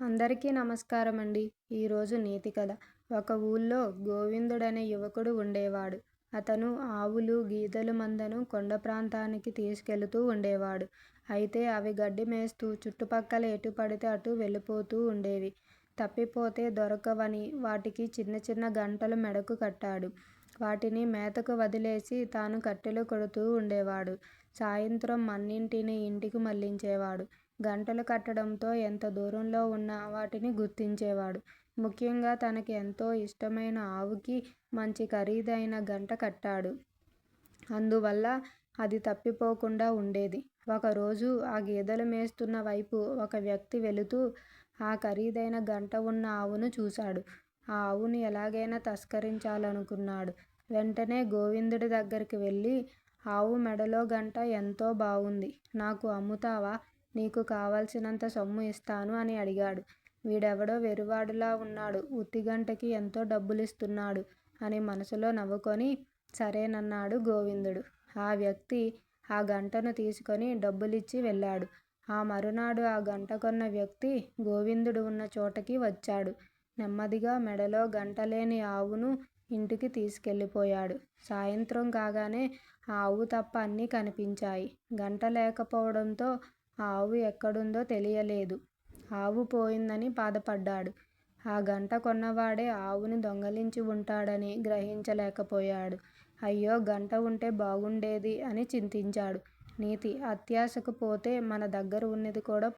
అందరికీ నమస్కారం అండి ఈరోజు నీతి కథ. ఒక ఊళ్ళో గోవిందుడనే యువకుడు ఉండేవాడు. అతను ఆవులు గీదలు మందను కొండ ప్రాంతానికి తీసుకెళుతూ ఉండేవాడు. అయితే అవి గడ్డి మేస్తూ చుట్టుపక్కల ఎటు పడితే అటు వెళ్ళిపోతూ ఉండేవి. తప్పిపోతే దొరకవని వాటికి చిన్న చిన్న గంటలు మెడకు కట్టాడు. వాటిని మేతకు వదిలేసి తాను కట్టెలు కొడుతూ ఉండేవాడు. సాయంత్రం మన్నింటిని ఇంటికి మళ్ళించేవాడు గంటలు కట్టడంతో ఎంత దూరంలో ఉన్నా వాటిని గుర్తించేవాడు. ముఖ్యంగా తనకి ఎంతో ఇష్టమైన ఆవుకి మంచి ఖరీదైన గంట కట్టాడు. అందువల్ల అది తప్పిపోకుండా ఉండేది. ఒకరోజు ఆ గేదెలు మేస్తున్న వైపు ఒక వ్యక్తి వెళుతూ ఆ ఖరీదైన గంట ఉన్న ఆవును చూశాడు. ఆ ఆవును ఎలాగైనా తస్కరించాలనుకున్నాడు. వెంటనే గోవిందుడి దగ్గరికి వెళ్ళి ఆవు మెడలో గంట ఎంతో బాగుంది నాకు అమ్ముతావా? నీకు కావలసినంత సొమ్ము ఇస్తాను అని అడిగాడు. వీడెవడో వెరువాడులా ఉన్నాడు. ఉత్తిగంటకి ఎంతో డబ్బులిస్తున్నాడు అని మనసులో నవ్వుకొని సరేనన్నాడు గోవిందుడు. ఆ వ్యక్తి ఆ గంటను తీసుకొని డబ్బులిచ్చి వెళ్ళాడు. ఆ మరునాడు ఆ గంట కొన్న వ్యక్తి గోవిందుడు ఉన్న చోటకి వచ్చాడు. నెమ్మదిగా మెడలో గంటలేని ఆవును ఇంటికి తీసుకెళ్ళిపోయాడు. సాయంత్రం కాగానే ఆ ఆవు తప్ప అన్నీ కనిపించాయి. గంట లేకపోవడంతో ఆవు ఎక్కడుందో తెలియలేదు. ఆవు పోయిందని బాధపడ్డాడు. ఆ గంట కొన్నవాడే ఆవుని దొంగిలించి ఉంటాడని గ్రహించలేకపోయాడు. అయ్యో గంట ఉంటే బాగుండేది అని చింతించాడు. నీతి అత్యాశకు పోతే మన దగ్గర ఉన్నది కూడా